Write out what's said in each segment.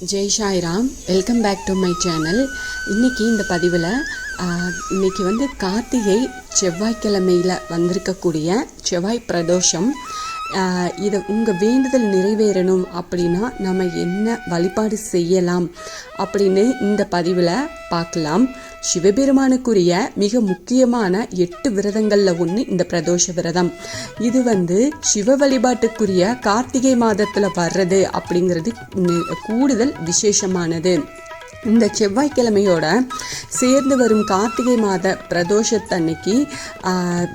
Jai Sairam welcome back to my channel இன்றைக்கி இந்த பதிவில் இன்னைக்கு வந்து கார்த்திகை செவ்வாய்க்கிழமையில் வந்திருக்கக்கூடிய செவ்வாய் பிரதோஷம். இதை உங்கள் வேண்டுதல் நிறைவேறணும் அப்படின்னா நம்ம என்ன வழிபாடு செய்யலாம் அப்படின்னு இந்த பதிவில் பார்க்கலாம். சிவபெருமானுக்குரிய மிக முக்கியமான எட்டு விரதங்களில் ஒன்று இந்த பிரதோஷ விரதம். இது வந்து சிவ வழிபாட்டுக்குரிய கார்த்திகை மாதத்தில் வர்றது அப்படிங்கிறது கூடுதல் விசேஷமானது. இந்த செவ்வாய்க்கிழமையோட சேர்ந்து வரும் கார்த்திகை மாத பிரதோஷத்தன்னைக்கு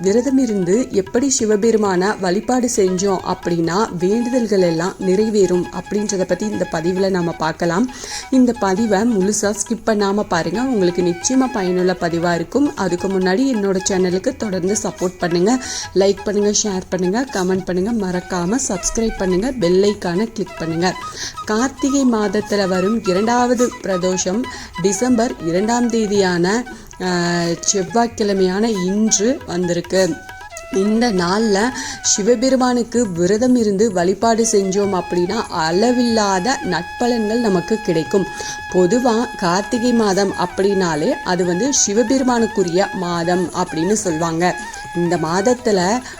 விரதம் இருந்து எப்படி சிவபெருமான வழிபாடு செஞ்சோம் அப்படின்னா வேண்டுதல்கள் எல்லாம் நிறைவேறும் அப்படின்றத பற்றி இந்த பதிவில் நம்ம பார்க்கலாம். இந்த பதிவை முழுசாக ஸ்கிப் பண்ணாமல் பாருங்கள் உங்களுக்கு நிச்சயமாக பயனுள்ள பதிவாக இருக்கும். அதுக்கு முன்னாடி என்னோட சேனலுக்கு தொடர்ந்து சப்போர்ட் பண்ணுங்கள் லைக் பண்ணுங்கள் ஷேர் பண்ணுங்கள் கமெண்ட் பண்ணுங்கள் மறக்காமல் சப்ஸ்கிரைப் பண்ணுங்கள் பெல்லைக்கான கிளிக் பண்ணுங்கள் கார்த்திகை மாதத்தில் வரும் இரண்டாவது பிரதோஷம் டிசம்பர் இரண்டாம் தேதி தேதியான செவ்வாய்க்கிழமையான இன்று வந்திருக்கு. இந்த நாளில் சிவபெருமானுக்கு விரதம் இருந்து வழிபாடு செஞ்சோம் அப்படின்னா அளவில்லாத நட்பலன்கள் நமக்கு கிடைக்கும். பொதுவாக கார்த்திகை மாதம் அப்படின்னாலே அது வந்து சிவபெருமானுக்குரிய மாதம் அப்படின்னு சொல்லுவாங்க இந்த மாதத்தில்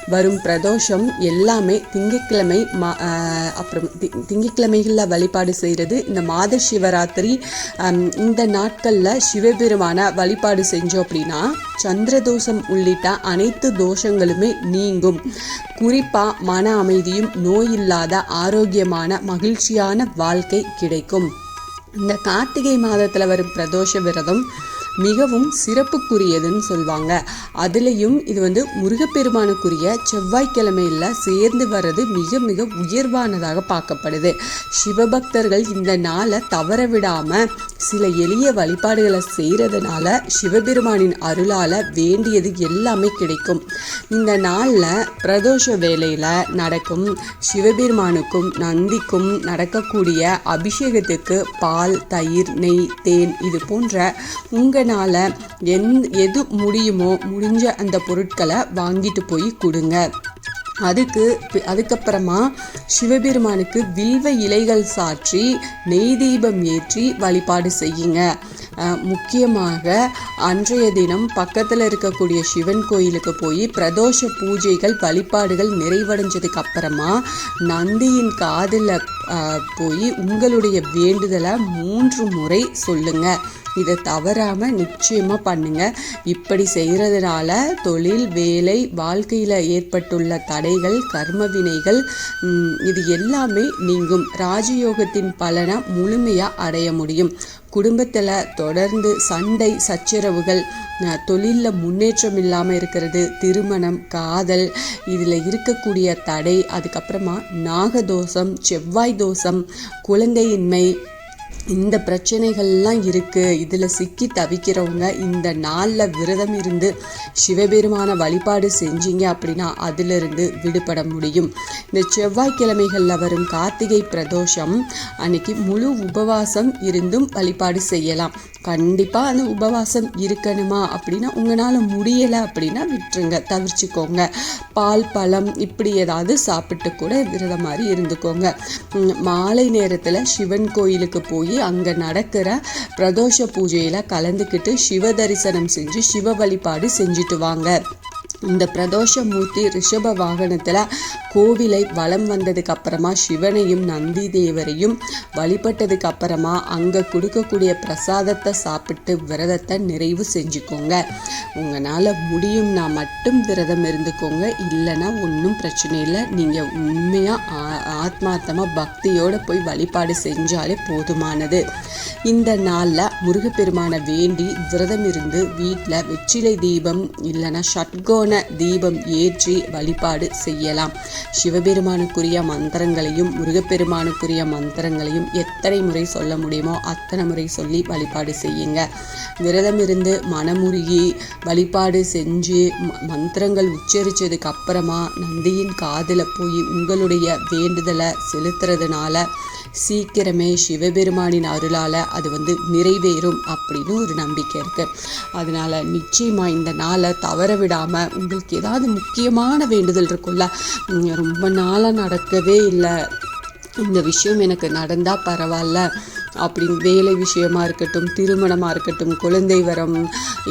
வரும் பிரதோஷம் எல்லாமே திங்கட்கிழமை மா அப்புறம் தி திங்கட்கிழமைகளில் வழிபாடு செய்கிறது இந்த மாத சிவராத்திரி. இந்த நாட்களில் சிவபெருமான வழிபாடு செஞ்சோம் அப்படின்னா சந்திர தோஷம் உள்ளிட்ட அனைத்து தோஷங்களும் நீங்கும். குறிப்பாக மன அமைதியும் நோய் இல்லாத ஆரோக்கியமான மகிழ்ச்சியான வாழ்க்கை கிடைக்கும். இந்த கார்த்திகை மாதத்தில் வரும் பிரதோஷ விரதம் மிகவும் சிறப்புக்குரியதுன்னு சொல்லுவாங்க அதுலேயும் இது வந்து முருகப்பெருமானுக்குரிய செவ்வாய்க்கிழமையில் சேர்ந்து வர்றது மிக மிக உயர்வானதாக பார்க்கப்படுது. சிவபக்தர்கள் இந்த நாளை தவற விடாமல் சில எளிய வழிபாடுகளை செய்கிறதுனால சிவபெருமானின் அருளால் வேண்டியது எல்லாமே கிடைக்கும். இந்த நாளில் பிரதோஷ வேலையில் நடக்கும் சிவபெருமானுக்கும் நந்திக்கும் நடக்கக்கூடிய அபிஷேகத்துக்கு பால் தயிர் நெய் தேன் இது போன்ற உங்கள் உங்களால் எந் எது முடியுமோ முடிஞ்ச அந்த பொருட்களை வாங்கிட்டு போய் கொடுங்க. அதுக்கு அதுக்கப்புறமா சிவபெருமானுக்கு வில்வ இலைகள் சாற்றி நெய் தீபம் ஏற்றி வழிபாடு செய்யுங்க. முக்கியமாக அன்றைய தினம் பக்கத்தில் இருக்கக்கூடிய சிவன் கோயிலுக்கு போய் பிரதோஷ பூஜைகள் வழிபாடுகள் நிறைவடைஞ்சதுக்கு அப்புறமா நந்தியின் காதில் போய் உங்களுடைய வேண்டுதலை மூன்று முறை சொல்லுங்க. இதை தவறாமல் நிச்சயமாக பண்ணுங்க. இப்படி செய்கிறதுனால தொழில் வேலை வாழ்க்கையில் ஏற்பட்டுள்ள தடைகள் கர்ம வினைகள் இது எல்லாமே நீங்கும். ராஜயோகத்தின் பலனை முழுமையாக அடைய முடியும். குடும்பத்தில் தொடர்ந்து சண்டை சச்சரவுகள் தொழிலில் முன்னேற்றம் இல்லாமல் இருக்கிறது திருமணம் காதல் இதில் இருக்கக்கூடிய தடை அதுக்கப்புறமா நாகதோஷம் செவ்வாய் தோஷம் குழந்தையின்மை இந்த பிரச்சனைகள்லாம் இருக்குது இதில் சிக்கி தவிக்கிறவங்க இந்த நாளில் விரதம் இருந்து சிவபெருமான வழிபாடு செஞ்சீங்க அப்படின்னா அதிலிருந்து விடுபட முடியும். இந்த செவ்வாய்க்கிழமைகளில் வரும் கார்த்திகை பிரதோஷம் அன்னைக்கு முழு உபவாசம் இருந்தும் வழிபாடு செய்யலாம். கண்டிப்பாக அந்த உபவாசம் இருக்கணுமா அப்படின்னா உங்களால் முடியலை அப்படின்னா விட்டுருங்க தவிர்த்துக்கோங்க. பால் பழம் இப்படி ஏதாவது சாப்பிட்டு கூட விரத மாதிரி இருந்துக்கோங்க. மாலை நேரத்தில் சிவன் கோயிலுக்கு போய் அங்கே நடக்கிற பிரதோஷ பூஜையில் கலந்துக்கிட்டு சிவ தரிசனம் செஞ்சு சிவ வழிபாடு செஞ்சுட்டு வாங்க. இந்த பிரதோஷ மூர்த்தி ரிஷப வாகனத்தில் கோவிலை வலம் வந்ததுக்கு அப்புறமா சிவனையும் நந்தி தேவரையும் வழிபட்டதுக்கு அப்புறமா அங்கே கொடுக்கக்கூடிய பிரசாதத்தை சாப்பிட்டு விரதத்தை நிறைவு செஞ்சுக்கோங்க. உங்களால் முடியும்னா மட்டும் விரதம் இருந்துக்கோங்க. இல்லைன்னா ஒன்றும் பிரச்சனை இல்லை. நீங்கள் உண்மையாக ஆத்மார்த்தமாக பக்தியோடு போய் வழிபாடு செஞ்சாலே போதுமானது. இந்த நாளில் முருகப்பெருமானை வேண்டி விரதம் இருந்து வீட்டில் வெற்றிலை தீபம் இல்லைன்னா ஷட்கோண தீபம் ஏற்றி வழிபாடு செய்யலாம். சிவபெருமானுக்குரிய மந்திரங்களையும் முருகப்பெருமானுக்குரிய மந்திரங்களையும் எத்தனை முறை சொல்ல முடியுமோ அத்தனை முறை சொல்லி வழிபாடு செய்யுங்க. விரதம் இருந்து மனமுருகி வழிபாடு செஞ்சு மந்திரங்கள் உச்சரித்ததுக்கு அப்புறமா நந்தியின் காதில் போய் உங்களுடைய வேண்டுதலை செலுத்துறதுனால சீக்கிரமே சிவபெருமானின் அருளால் அது வந்து நிறைவேறும் அப்படின்னு ஒரு நம்பிக்கை இருக்குது அதனால் நிச்சயமாக இந்த நாளை தவற விடாமல் உங்களுக்கு ஏதாவது முக்கியமான வேண்டுதல் இருக்கும்ல? ரொம்ப நாளாக நடக்கவே இல்லை. இந்த விஷயம் எனக்கு நடந்தால் பரவாயில்ல அப்படின்னு வேலை விஷயமா இருக்கட்டும் திருமணமாக இருக்கட்டும் குழந்தை வரம்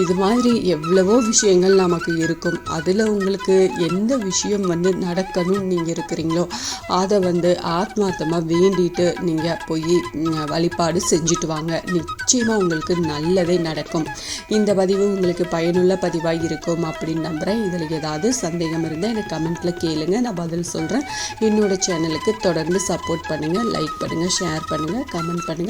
இது மாதிரி எவ்வளவோ விஷயங்கள் நமக்கு இருக்கும். அதில் உங்களுக்கு எந்த விஷயம் வந்து நடக்கணும்னு நீங்கள் இருக்கிறீங்களோ அதை வந்து ஆத்மார்த்தமாக வேண்டிட்டு நீங்கள் போய் வழிபாடு செஞ்சுட்டு வாங்க. நிச்சயமாக உங்களுக்கு நல்லதே நடக்கும். இந்த பதிவு உங்களுக்கு பயனுள்ள பதிவாக இருக்கும் அப்படின்னு நம்புகிறேன் இதில் ஏதாவது சந்தேகம் இருந்தால் எனக்கு கமெண்ட்டில் கேளுங்க. நான் பதில் சொல்கிறேன் என்னோட சேனலுக்கு தொடர்ந்து சப்போர்ட் பண்ணுங்கள் லைக் பண்ணுங்கள் ஷேர் பண்ணுங்கள் கமெண்ட் பண்ணுங்கள்